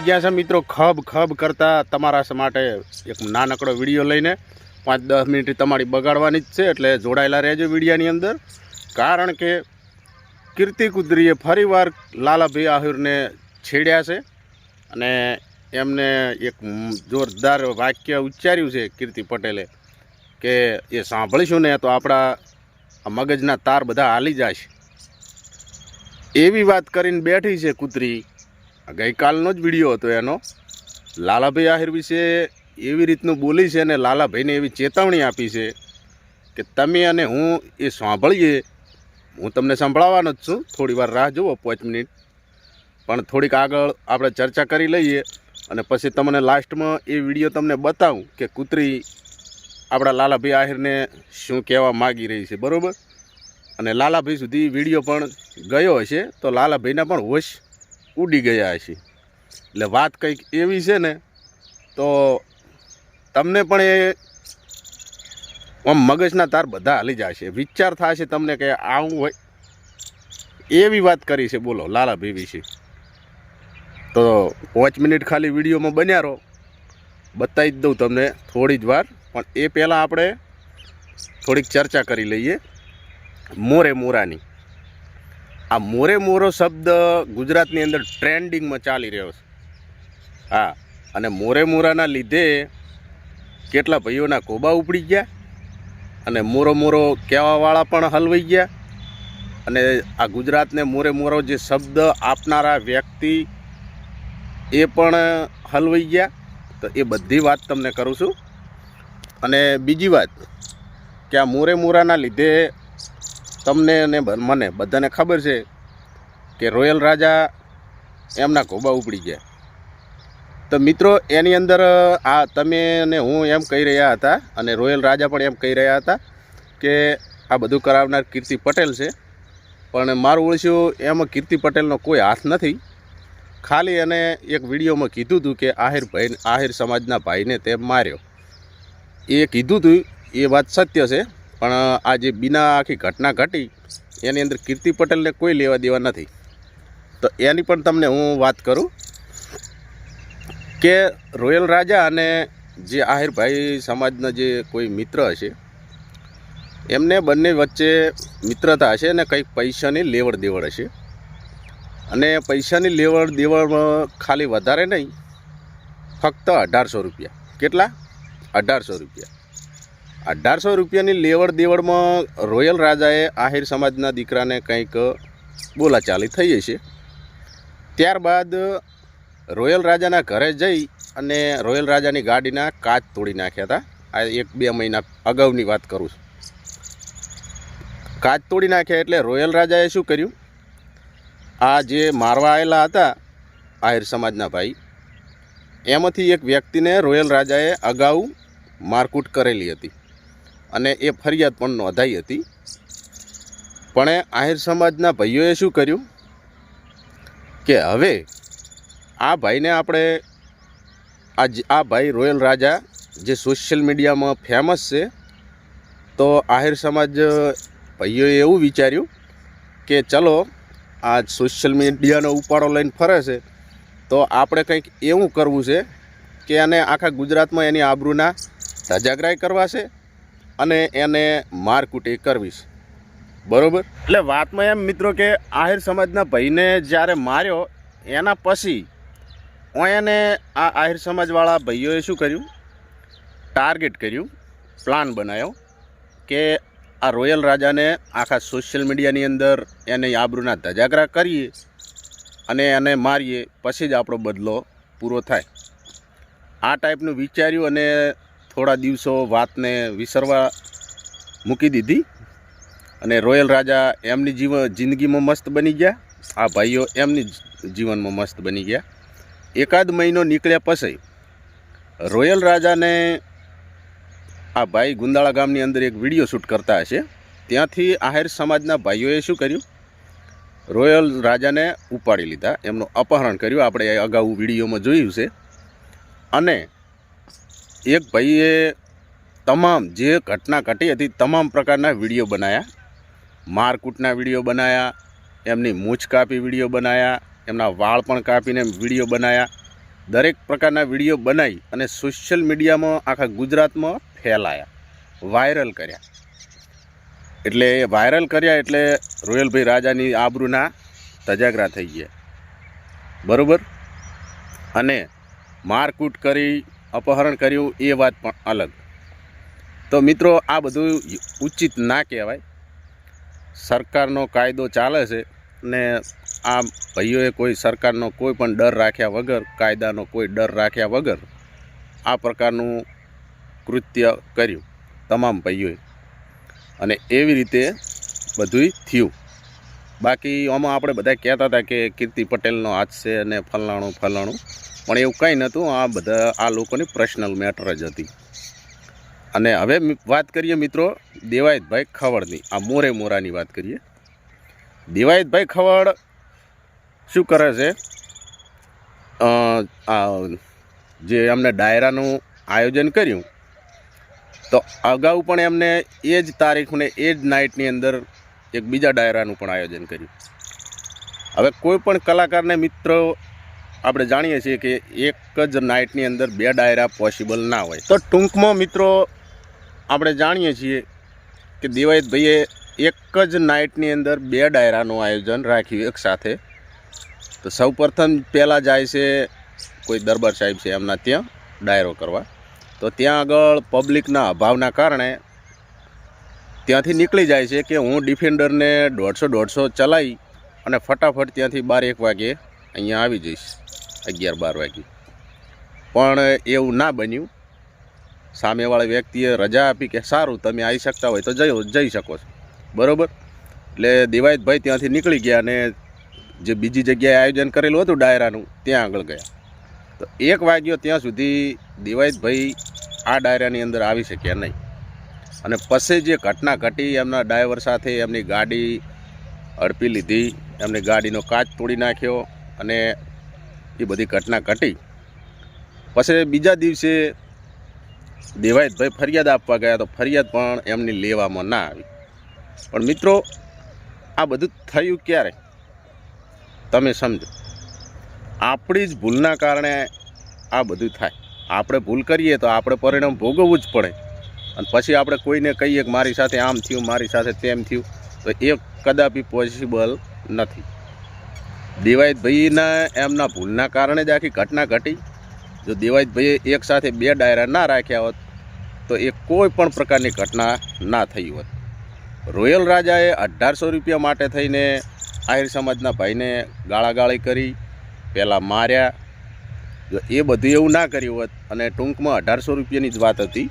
આવી ગયા છે મિત્રો. ખબ ખબ કરતા તમારા માટે એક નાનકડો વીડિયો લઈને પાંચ, દસ મિનિટ તમારી બગાડવાની જ છે, એટલે જોડાયેલા રહેજો વિડીયાની અંદર. કારણ કે કીર્તિ કુદરીએ ફરીવાર લાલાભાઈ આહિરને છેડ્યા છે અને એમને એક જોરદાર વાક્ય ઉચ્ચાર્યું છે કીર્તિ પટેલે કે, એ સાંભળીશું ને તો આપણા મગજના તાર બધા હાલી જશે એવી વાત કરીને બેઠી છે કૂતરી ગઈકાલનો જ વીડિયો હતો એનો. લાલાભાઈ આહિર વિશે એવી રીતનું બોલી છે અને લાલાભાઈને એવી ચેતવણી આપી છે કે તમે અને હું એ સાંભળીએ. હું તમને સંભળાવવાનો જ છું. થોડી વાર રાહ જુઓ, પાંચ મિનિટ. પણ થોડીક આગળ આપણે ચર્ચા કરી લઈએ અને પછી તમને લાસ્ટમાં એ વીડિયો તમને બતાવું કે કૂતરી આપણા લાલાભાઈ આહિરને શું કહેવા માગી રહી છે, બરાબર? અને લાલાભાઈ સુધી વીડિયો પણ ગયો હશે, તો લાલાભાઈના પણ હોશ ઉડી ગયા છીએ એટલે વાત કંઈક એવી છે ને, તો તમને પણ એ આમ મગજના તાર બધા હાલી જશે. વિચાર થશે તમને કે આવું હોય. એવી વાત કરી છે, બોલો લાલાભાઈ વિશે તો પાંચ મિનિટ ખાલી વિડીયોમાં બન્યા રહો. બતાવી જ દઉં તમને થોડી જ વાર. પણ એ પહેલાં આપણે થોડીક ચર્ચા કરી લઈએ. મોરે મોરાની. આ મોરે મોરો શબ્દ ગુજરાતની અંદર ટ્રેન્ડિંગમાં ચાલી રહ્યો છે. હા, અને મોરે મોરાના લીધે કેટલા ભાઈઓના કોબા ઉપડી ગયા અને મોરો મોરો કહેવાવાળા પણ હલવાઈ ગયા. અને આ ગુજરાતને મોરે મોરો જે શબ્દ આપનારા વ્યક્તિ એ પણ હલવાઈ ગયા. તો એ બધી વાત તમને કરું છું. અને બીજી વાત, કે આ મોરે મોરાના લીધે તમને અને મને બધાને ખબર છે કે રોયલ રાજા એમના ઘોબા ઉપડી ગયા. તો મિત્રો, એની અંદર આ તમે અને હું એમ કહી રહ્યા હતા અને રોયલ રાજા પણ એમ કહી રહ્યા હતા કે આ બધું કરાવનાર કીર્તિ પટેલ છે. પણ મારું ઓળખ્યું એમાં કીર્તિ પટેલનો કોઈ હાથ નથી. ખાલી એને એક વિડીયોમાં કીધું હતું કે આહિર ભાઈ, આહિર સમાજના ભાઈને તે માર્યો. એ કીધું હતું, એ વાત સત્ય છે. પણ આ જે બીના આખી ઘટના ઘટી, એની અંદર કીર્તિ પટેલને કોઈ લેવા દેવા નથી. તો એની પણ તમને હું વાત કરું કે રોયલ રાજા અને જે આહિરભાઈ સમાજના જે કોઈ મિત્ર હશે, એમને બંને વચ્ચે મિત્રતા હશે અને કંઈક પૈસાની લેવડ દેવડ હશે. અને પૈસાની લેવડ દેવડમાં ખાલી વધારે નહીં, ફક્ત અઢારસો રૂપિયા. કેટલા? અઢારસો રૂપિયા. અઢારસો રૂપિયાની લેવડ દેવડમાં રોયલ રાજાએ આહિર સમાજના દીકરાને કંઈક બોલાચાલી થઈ જશે ત્યારબાદ રોયલ રાજાના ઘરે જઈ અને રોયલ રાજાની ગાડીના કાચ તોડી નાખ્યા હતા. આ એક બે મહિના અગાઉની વાત કરું છું. કાચ તોડી નાખ્યા એટલે રોયલ રાજાએ શું કર્યું? આ જે મારવા આવેલા હતા આહિર સમાજના ભાઈ, એમાંથી એક વ્યક્તિને રોયલ રાજાએ અગાઉ મારકૂટ કરેલી હતી. અને એ ફરિયાદ પણ નોંધાઈ હતી. પણ આહિર સમાજના ભાઈઓએ શું કર્યું? કે હવે આ ભાઈને આપણે આ આ ભાઈ રોયલ રાજા જે સોશિયલ મીડિયામાં ફેમસ છે, તો આહિર સમાજ ભાઈઓએ એવું વિચાર્યું કે ચલો, આ સોશિયલ મીડિયાનો ઉપાડો લઈને ફરે છે, તો આપણે કંઈક એવું કરવું છે કે આને આખા ગુજરાતમાં એની આબરૂના ધજાગરાઈ કરવા છે અને એને મારકૂટી કરવીશ બરોબર? એટલે વાતમાં એમ મિત્રો કે આહિર સમાજના ભાઈને જ્યારે માર્યો, એના પછી એને આ આહિર સમાજવાળા ભાઈઓએ શું કર્યું? ટાર્ગેટ કર્યું પ્લાન બનાવ્યો કે આ રોયલ રાજાને આખા સોશિયલ મીડિયાની અંદર એને આબરૂના ધજાગરા કરીએ અને એને મારીએ, પછી જ આપણો બદલો પૂરો થાય. આ ટાઈપનું વિચાર્યું અને થોડા દિવસો વાતને વિસરવા મૂકી દીધી અને રોયલ રાજા એમની જીવ જિંદગીમાં મસ્ત બની ગયા. આ ભાઈઓ એમની જીવનમાં મસ્ત બની ગયા. એકાદ મહિનો નીકળ્યા પછી રોયલ રાજાને આ ભાઈ ગુંદાળા ગામની અંદર એક વીડિયો શૂટ કરતા હશે. ત્યાંથી આહેર સમાજના ભાઈઓએ શું કર્યું? રોયલ રાજાને ઉપાડી લીધા. એમનું અપહરણ કર્યું. આપણે અગાઉ વિડીયોમાં જોયું છે. અને એક ભાઈએ તમામ જે ઘટના ઘટી હતી, તમામ પ્રકારના વીડિયો બનાવ્યા મારકૂટના વીડિયો બનાવ્યા એમની મૂછ કાપી વીડિયો બનાવ્યા એમના વાળ પણ કાપીને વીડિયો બનાવ્યા દરેક પ્રકારના વીડિયો બનાવી અને સોશિયલ મીડિયામાં આખા ગુજરાતમાં ફેલાયા, વાયરલ કર્યા. એટલે એ વાયરલ કર્યા એટલે રોયલભાઈ રાજાની આબરૂના તજાગરા થઈ ગયા. બરાબર? અને મારકૂટ કરી અપહરણ કર્યું, એ વાત પણ અલગ. તો મિત્રો, આ બધું ઉચિત ના કહેવાય. સરકારનો કાયદો ચાલે છે ને આ ભાઈઓએ કોઈ સરકારનો કોઈ પણ ડર રાખ્યા વગર, કાયદાનો કોઈ ડર રાખ્યા વગર આ પ્રકારનું કૃત્ય કર્યું તમામ ભાઈઓએ. અને એવી રીતે બધુંય થયું. બાકી આમાં આપણે બધા કહેતા હતા કે કીર્તિ પટેલનો હાથ છે અને ફલાણું ફલાણું. પણ એવું કંઈ નહોતું. આ બધા, આ લોકોની પર્સનલ મેટર જ હતી. અને હવે વાત કરીએ મિત્રો દેવાયતભાઈ ખવડની. આ મોરે મોરાની વાત કરીએ. દેવાયતભાઈ ખવડ શું કરે છે? જે એમને ડાયરાનું આયોજન કર્યું, તો અગાઉ પણ એમને એ જ તારીખને એ જ નાઇટની અંદર એક બીજા ડાયરાનું પણ આયોજન કર્યું. હવે કોઈ પણ કલાકારને મિત્રો આપણે જાણીએ છીએ કે એક જ નાઇટની અંદર બે ડાયરા પોસિબલ ના હોય. તો ટૂંકમાં મિત્રો, આપણે જાણીએ છીએ કે દેવાયતભાઈએ એક જ નાઇટની અંદર બે ડાયરાનું આયોજન રાખ્યું એક સાથે. તો સૌપ્રથમ પહેલાં જાય છે કોઈ દરબાર સાહેબ છે એમના ત્યાં ડાયરો કરવા. તો ત્યાં આગળ પબ્લિકના અભાવના કારણે ત્યાંથી નીકળી જાય છે કે હું ડિફેન્ડરને દોઢસો દોઢસો ચલાવી અને ફટાફટ ત્યાંથી બાર એક વાગે અહીંયા આવી જઈશ. અગિયાર બાર વાગ્યે. પણ એવું ના બન્યું. સામેવાળા વ્યક્તિએ રજા આપી કે સારું, તમે આવી શકતા હોય તો જઈ જઈ શકો છો. બરાબર? એટલે દિવાયતભાઈ ત્યાંથી નીકળી ગયા અને જે બીજી જગ્યાએ આયોજન કરેલું હતું ડાયરાનું, ત્યાં આગળ ગયા. તો એક વાગ્યો ત્યાં સુધી દિવાયતભાઈ આ ડાયરાની અંદર આવી શક્યા નહીં. અને પછી જે ઘટના ઘટી, એમના ડ્રાઈવર સાથે એમની ગાડી અડપી લીધી, એમની ગાડીનો કાચ તોડી નાખ્યો અને એ બધી ઘટના ઘટી. પછી બીજા દિવસે દેવાયતભાઈ ફરિયાદ આપવા ગયા તો ફરિયાદ પણ એમની લેવામાં ના આવી. પણ મિત્રો, આ બધું થયું ક્યારે? તમે સમજો. આપણી જ ભૂલના કારણે આ બધું થાય. આપણે ભૂલ કરીએ તો આપણે પરિણામ ભોગવવું જ પડે. અને પછી આપણે કોઈને કહીએ કે મારી સાથે આમ થયું, મારી સાથે તેમ થયું, તો એ કદાપી પોસિબલ નથી. દેવાયતભાઈના એમના ભૂલના કારણે જ આખી ઘટના ઘટી. જો દેવાયતભાઈએ એક સાથે બે ડાયરા ના રાખ્યા હોત, તો એ કોઈ પણ પ્રકારની ઘટના ના થઈ હોત. રોયલ રાજાએ અઢારસો રૂપિયા માટે થઈને આહિર સમાજના ભાઈને ગાળાગાળી કરી, પહેલાં માર્યા. જો એ બધું એવું ના કર્યું હોત અને ટૂંકમાં અઢારસો રૂપિયાની જ વાત હતી,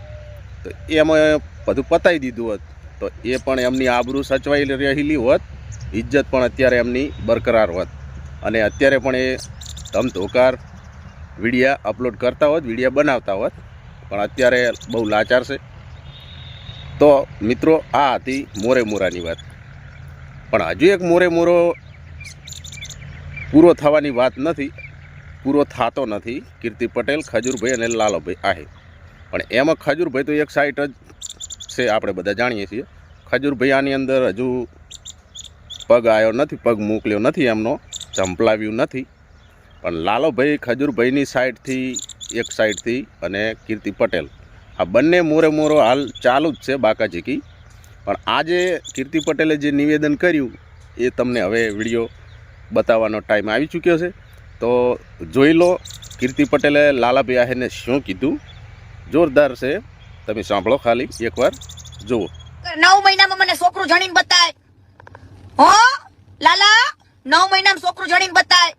તો એમાં બધું પતાવી દીધું હોત, તો એ પણ એમની આબરૂ સચવાઈ રહેલી હોત ઇજ્જત પણ અત્યારે એમની બરકરાર હોત. અને અત્યારે પણ એ ધમધોકાર વિડીયા અપલોડ કરતા હોત, વિડીયા બનાવતા હોત, પણ અત્યારે બહુ લાચાર છે. તો મિત્રો, આ હતી મોરે મોરાની વાત. પણ હજુ એક મોરે મોરો પૂરો થવાની વાત નથી, પૂરો થતો નથી કીર્તિ પટેલ, ખજૂરભાઈ અને લાલોભાઈ આહે. પણ એમાં ખજૂરભાઈ તો એક સાઈટ જ છે, આપણે બધા જાણીએ છીએ. ખજૂરભાઈ આની અંદર હજુ પગ આવ્યો નથી, પગ મોકલ્યો નથી એમનો. ઝંપલાવ્યું નથી. પણ લાલોભાઈ ખજૂરભાઈની સાઈડથી, એક સાઈડથી અને કીર્તિ પટેલ. આ બંને મોરે મોરો હાલ ચાલુ જ છે બાકાચીકી પણ આજે કીર્તિ પટેલે જે નિવેદન કર્યું, એ તમને હવે વીડિયો બતાવવાનો ટાઈમ આવી ચૂક્યો છે. તો જોઈ લો, કીર્તિ પટેલે લાલાભાઈ આહેને શું કીધું? જોરદાર છે. તમે સાંભળો ખાલી, એકવાર જુઓ. નવ મહિનામાં મને છોકરું જાણીને બતાય. હો, લાલા! નવ મહિનામાં છોકરું જણીને બતાય.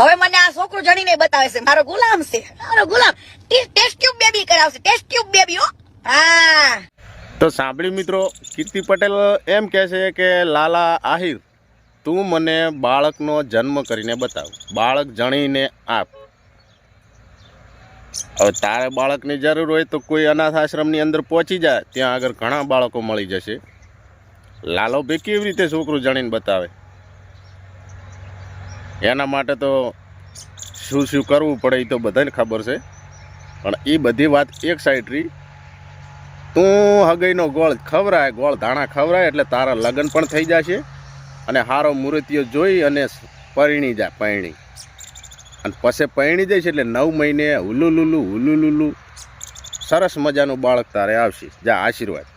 હવે મને આ છોકરું જણીને બતાવે છે. મારો ગુલામ છે. મારો ગુલામ. ટેસ્ટ ટ્યુબ બેબી કરાવશે. ટેસ્ટ ટ્યુબ બેબી હો. હા. તો સાંભળી મિત્રો, કીર્તિ પટેલ એમ કહે છે કે, લાલા આહિર, તું મને બાળકનો જન્મ કરીને બતાવ. બાળક જણીને આપ. હવે તારે બાળકની જરૂર હોય તો કોઈ અનાથ આશ્રમની અંદર પહોંચી જાય ત્યાં આગળ ઘણા બાળકો મળી જશે. લાલો ભાઈ કેવી રીતે છોકરું જણીને બતાવે? એના માટે તો શું શું કરવું પડે એ તો બધાને ખબર છે. પણ એ બધી વાત એક સાઈડ રહી. તું હગઈનો ગોળ ખવરાય, ગોળ ધાણા ખવરાય એટલે તારા લગ્ન પણ થઈ જશે અને હારો મૂર્તિઓ જોઈ અને પરણી જાય પરણી. અને પછી પરણી જાય છે એટલે નવ મહિને હુલુલુલુ હુલુલુલુ. સરસ મજાનું બાળક તારે આવશે. જા, આશીર્વાદ.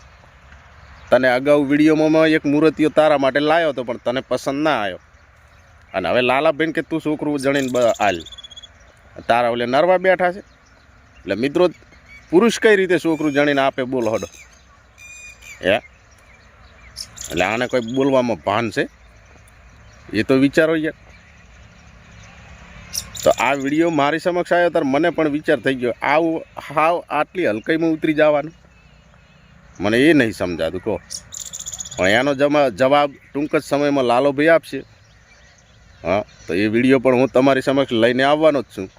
તને અગાઉ વિડીયોમાં એક મૂર્તિઓ તારા માટે લાવ્યો હતો, પણ તને પસંદ ના આવ્યો. અને હવે લાલાબેન કે તું છોકરું જણીને હાલ. તારા ઓલે નરવા બેઠા છે. એટલે મિત્રો, પુરુષ કઈ રીતે છોકરું જણીને આપે બોલ હડો. હે? એટલે આને કોઈ બોલવામાં ભાન છે? એ તો વિચારો યાર. તો આ વીડિયો મારી સમક્ષ આવ્યો ત્યારે મને પણ વિચાર થઈ ગયો. આવું હાવ આટલી હલકાઈમાં ઉતરી જવાનું. મને એ નહીં સમજાતું, કહો. એનો જમા, જવાબ ટૂંક જ સમયમાં લાલોભાઈ આપશે. હા, તો એ વીડિયો પણ હું તમારી સમક્ષ લઈને આવવાનો જ છું.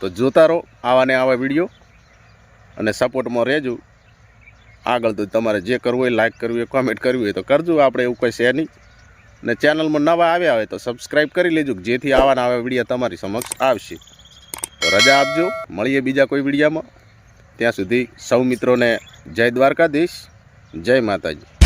તો જોતા રહો આવાને આવા વીડિયો અને સપોર્ટમાં રહેજો. આગળ તો તમારે જે કરવું હોય લાઇક કરવું હોય કોમેન્ટ કરવી હોય તો કરજો. આપણે એવું કંઈ છે નહીં. ને ચેનલમાં નવા આવ્યા હોય તો સબસ્ક્રાઈબ કરી લેજો, જેથી આવાના આવા વીડિયો તમારી સમક્ષ આવશે. તો રજા આપજો. મળીએ બીજા કોઈ વિડીયામાં. ત્યાં સુધી સૌ મિત્રોને જય દ્વારકાધીશ જય માતાજી.